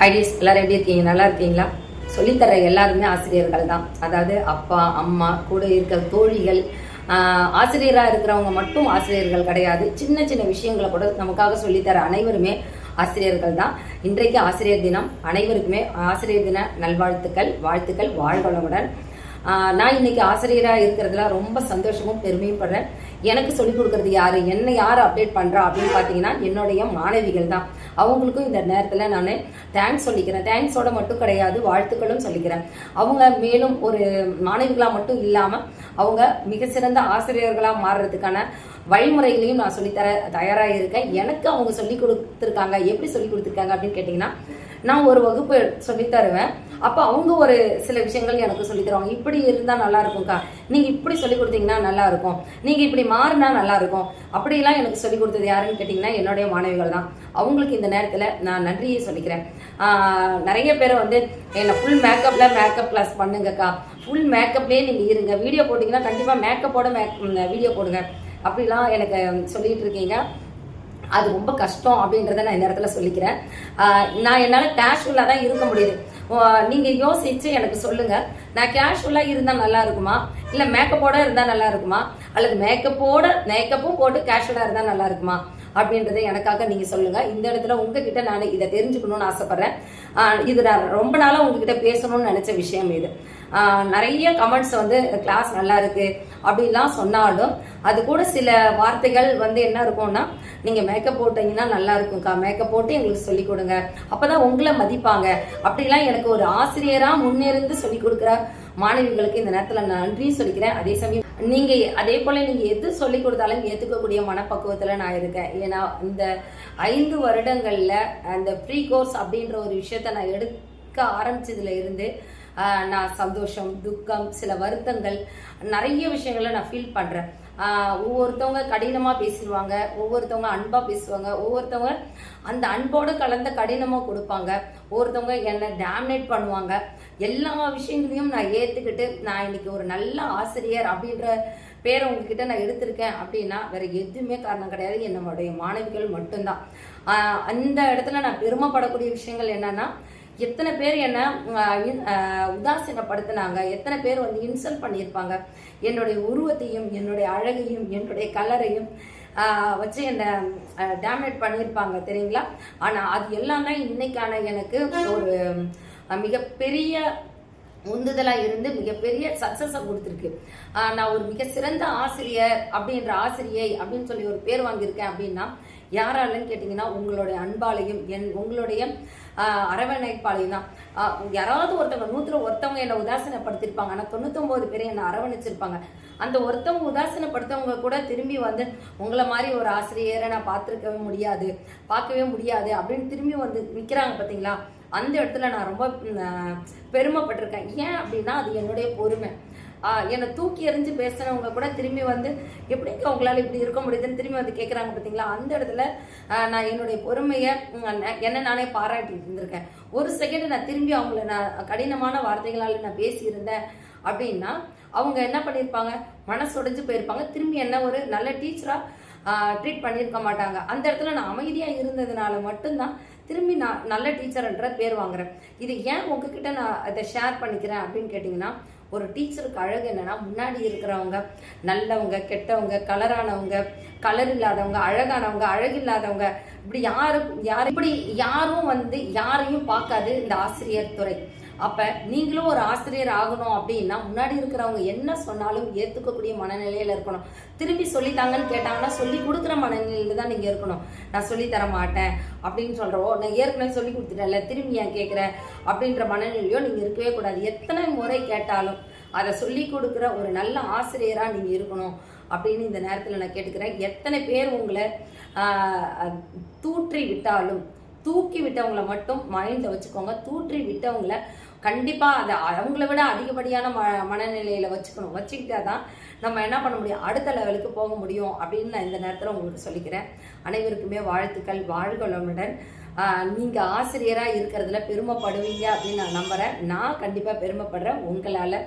ஹைடிஸ் எல்லாரும் எப்படி இருக்கீங்க? நல்லா இருக்கீங்களா? சொல்லித்தர எல்லாருமே ஆசிரியர்கள் தான். அதாவது அப்பா அம்மா கூட இருக்கிற தோழிகள் ஆசிரியராக இருக்கிறவங்க மட்டும் ஆசிரியர்கள் கிடையாது. சின்ன சின்ன விஷயங்களை கூட நமக்காக சொல்லித்தர அனைவருமே ஆசிரியர்கள் தான். இன்றைக்கு ஆசிரியர் தினம். அனைவருக்குமே ஆசிரியர் தின நல்வாழ்த்துக்கள் வாழ்த்துக்கள் வாழ்வளமுடன் நான் இன்னைக்கு ஆசிரியராக இருக்கிறதுல ரொம்ப சந்தோஷமும் பெருமையும் படுறேன். எனக்கு சொல்லிக் கொடுக்கறது யார்? என்னை யார் அப்டேட் பண்ணுறா அப்படின்னு பார்த்தீங்கன்னா என்னுடைய மாணவிகள் தான். அவங்களுக்கும் இந்த நேரத்தில் நான் தேங்க்ஸ் சொல்லிக்கிறேன். தேங்க்ஸோட மட்டும் கிடையாது வாழ்த்துக்களும் சொல்லிக்கிறேன். அவங்க மேலும் ஒரு மாணவிகளாக மட்டும் இல்லாமல் அவங்க மிக சிறந்த ஆசிரியர்களாக மாறுறதுக்கான வழிமுறைகளையும் நான் சொல்லித்தர தயாராக இருக்கேன். எனக்கு அவங்க சொல்லி கொடுத்துருக்காங்க. எப்படி சொல்லி கொடுத்துருக்காங்க அப்படின்னு கேட்டிங்கன்னா நான் ஒரு வகுப்பு சொல்லி தருவேன் அப்போ அவங்க ஒரு சில விஷயங்கள் எனக்கு சொல்லி தருவாங்க. இப்படி இருந்தால் நல்லா இருக்கும்க்கா. நீங்கள் இப்படி சொல்லி கொடுத்தீங்கன்னா நல்லா இருக்கும். நீங்கள் இப்படி மாறினா நல்லா இருக்கும். அப்படிலாம் எனக்கு சொல்லி கொடுத்தது யாருன்னு கேட்டிங்கன்னா என்னுடைய மாணவிகள் தான். அவங்களுக்கு இந்த நேரத்தில் நான் நன்றியை சொல்லிக்கிறேன். நிறைய பேர் வந்து என்னை ஃபுல் மேக்கப்பில் மேக்கப் கிளாஸ் பண்ணுங்கக்கா. ஃபுல் மேக்கப்லேயே நீங்கள் இருங்க. வீடியோ போட்டிங்கன்னா கண்டிப்பாக மேக்கப்போட மேக் வீடியோ போடுங்க. அப்படிலாம் எனக்கு சொல்லிட்டு இருக்கீங்க. அது ரொம்ப கஷ்டம் அப்படின்றத நான் இந்த இடத்துல சொல்லிக்கிறேன். நான் என்னால் கேஷுவலாக தான் இருக்க முடியுது. நீங்கள் நீங்க யோசிச்சு எனக்கு சொல்லுங்க. நான் கேஷுவலாக இருந்தால் நல்லா இருக்குமா? இல்லை மேக்கப்போட இருந்தால் நல்லா இருக்குமா? அல்லது மேக்கப்போட மேக்கப்பும் போட்டு கேஷுவலாக இருந்தால் நல்லா இருக்குமா? அப்படின்றத எனக்காக நீங்க சொல்லுங்க. இந்த இடத்துல உங்ககிட்ட நான் இதை தெரிஞ்சுக்கணும்னு ஆசைப்படுறேன். இது நான் ரொம்ப நாளாக உங்ககிட்ட பேசணும்னு நினைச்ச விஷயம் இது. நிறைய கமெண்ட்ஸ் வந்து கிளாஸ் நல்லா இருக்கு அப்படிலாம் சொன்னாலும் அது கூட சில வார்த்தைகள் வந்து என்ன இருக்கும்னா நீங்கள் மேக்கப் போட்டீங்கன்னா நல்லா இருக்கும்க்கா மேக்கப் போட்டு எங்களுக்கு சொல்லிக் கொடுங்க. அப்பதான் உங்களை மதிப்பாங்க. அப்படிலாம் எனக்கு ஒரு ஆசிரியரா முன்னிருந்து சொல்லி கொடுக்குற மாணவிகளுக்கு இந்த நேரத்தில் நான் சொல்லிக்கிறேன். அதே சமயம் நீங்க அதே போல நீங்க எது சொல்லி கொடுத்தாலும் ஏத்துக்கக்கூடிய மனப்பக்குவத்தில் நான் இருக்கேன். ஏன்னா இந்த ஐந்து வருடங்கள்ல அந்த ப்ரீ கோர்ஸ் அப்படின்ற ஒரு விஷயத்த நான் எடுக்க ஆரம்பிச்சதுல இருந்து நான் சந்தோஷம் துக்கம் சில வருத்தங்கள் நிறைய விஷயங்களை நான் ஃபீல் பண்ணுறேன் ஒவ்வொருத்தவங்க கடினமாக பேசிடுவாங்க ஒவ்வொருத்தவங்க அன்பாக பேசுவாங்க ஒவ்வொருத்தவங்க அந்த அன்போடு கலந்த கடினமாக கொடுப்பாங்க ஒவ்வொருத்தவங்க என்னை டேமினேட் பண்ணுவாங்க. எல்லா விஷயங்களையும் நான் ஏற்றுக்கிட்டு நான் இன்னைக்கு ஒரு நல்ல ஆசிரியர் அப்படின்ற பேரை உங்ககிட்ட நான் எடுத்திருக்கேன் அப்படின்னா வேற எதுவுமே காரணம் கிடையாது. என்னுடைய மாணவிகள் மட்டும்தான். அந்த இடத்துல நான் பெருமைப்படக்கூடிய விஷயங்கள் என்னன்னா எத்தனை பேர் என்ன உதாசீனப்படுத்தினாங்க எத்தனை பேர் வந்து இன்சல்ட் பண்ணியிருப்பாங்க. என்னுடைய உருவத்தையும் என்னுடைய அழகையும் என்னுடைய கலரையும் ஆஹ் வச்சு என்னை டேமேட் பண்ணியிருப்பாங்க தெரியுங்களா? ஆனால் அது எல்லாமே இன்னைக்கான எனக்கு ஒரு மிகப்பெரிய உந்துதலா இருந்து மிகப்பெரிய சக்ஸஸை கொடுத்துருக்கு. நான் ஒரு மிக சிறந்த ஆசிரியர் அப்படின்ற ஆசிரியை அப்படின்னு சொல்லி ஒரு பேர் வாங்கியிருக்கேன் அப்படின்னா யாராலன்னு கேட்டிங்கன்னா உங்களுடைய அன்பாலையும் என் உங்களுடைய அரவணைப்பாலையும் தான். யாராவது ஒருத்தவங்க நூத்துல ஒருத்தவங்க என்னை உதாசீனப்படுத்திருப்பாங்க. ஆனால் தொண்ணூத்தொம்பது பேர் என்னை அரவணைச்சிருப்பாங்க. அந்த ஒருத்தவங்க உதாசீனப்படுத்தவங்க கூட திரும்பி வந்து உங்களை மாதிரி ஒரு ஆசிரியரை நான் பார்த்துருக்கவே முடியாது பார்க்கவே முடியாது அப்படின்னு திரும்பி வந்து நிற்கிறாங்க பார்த்தீங்களா அந்த இடத்துல நான் ரொம்ப பெருமைப்பட்டிருக்கேன். ஏன் அப்படின்னா அது என்னுடைய பொறுமை. என்னை தூக்கி எறிஞ்சு பேசினவங்க கூட திரும்பி வந்து எப்படிங்க அவங்களால இப்படி இருக்க முடியுதுன்னு திரும்பி வந்து கேட்குறாங்க பார்த்தீங்களா அந்த இடத்துல நான் என்னுடைய பொறுமையை ம், என்ன நானே பாராட்டிட்டு இருந்திருக்கேன். ஒரு செகண்ட் நான் திரும்பி அவங்கள நான் கடினமான வார்த்தைகளால் நான் பேசியிருந்தேன் அப்படின்னா அவங்க என்ன பண்ணியிருப்பாங்க மனசு உடைஞ்சு போயிருப்பாங்க. திரும்பி என்ன ஒரு நல்ல டீச்சராக ட்ரீட் பண்ணியிருக்க மாட்டாங்க. அந்த இடத்துல நான் அமைதியாக இருந்ததுனால மட்டும்தான் திரும்பி நான் நல்ல டீச்சர்ன்ற பேர் வாங்குறேன். இது ஏன் உங்ககிட்ட நான் அதை ஷேர் பண்ணிக்கிறேன் அப்படின்னு கேட்டிங்கன்னா ஒரு டீச்சருக்கு அழகு என்னன்னா முன்னாடி இருக்கிறவங்க நல்லவங்க கெட்டவங்க கலரானவங்க கலர் இல்லாதவங்க அழகானவங்க அழகில்லாதவங்க இப்படி யாரும் யார் இப்படி யாரும் வந்து யாரையும் பார்க்காது இந்த ஆசிரியர் துறை. அப்ப நீங்களும் ஒரு ஆசிரியர் ஆகணும் அப்படின்னா முன்னாடி இருக்கிறவங்க என்ன சொன்னாலும் ஏத்துக்கக்கூடிய மனநிலையில இருக்கணும். திரும்பி சொல்லித்தாங்கன்னு கேட்டாங்கன்னா சொல்லி கொடுக்குற மனநிலையில தான் நீங்க இருக்கணும். நான் சொல்லி தர மாட்டேன் அப்படின்னு சொல்றவோ நான் ஏற்கனவே சொல்லி கொடுத்துட்டேன்ல திரும்பி ஏன் கேட்குற அப்படின்ற மனநிலையோ நீங்க இருக்கவே கூடாது. எத்தனை முறை கேட்டாலும் அதை சொல்லி கொடுக்குற ஒரு நல்ல ஆசிரியரா நீங்க இருக்கணும் அப்படின்னு இந்த நேரத்தில் நான் கேட்டுக்கிறேன். எத்தனை பேர் உங்களை தூற்றி விட்டாலும் தூக்கி விட்டவங்கள மட்டும் மைண்டில் வச்சுக்கோங்க. தூற்றி விட்டவங்கள கண்டிப்பாக அதை அவங்கள விட அதிகப்படியான ம மனநிலையில் வச்சுக்கணும். வச்சுக்கிட்டா தான் நம்ம என்ன பண்ண முடியும்? அடுத்த லெவலுக்கு போக முடியும் அப்படின்னு நான் இந்த நேரத்தில் உங்களுக்கு சொல்லிக்கிறேன். அனைவருக்குமே வாழ்த்துக்கள். வாழ்களுடன் நீங்கள் ஆசிரியராக இருக்கிறதுல பெருமைப்படுவீங்க அப்படின்னு நான் நம்புகிறேன் நான் கண்டிப்பாக பெருமைப்படுறேன் உங்களால்.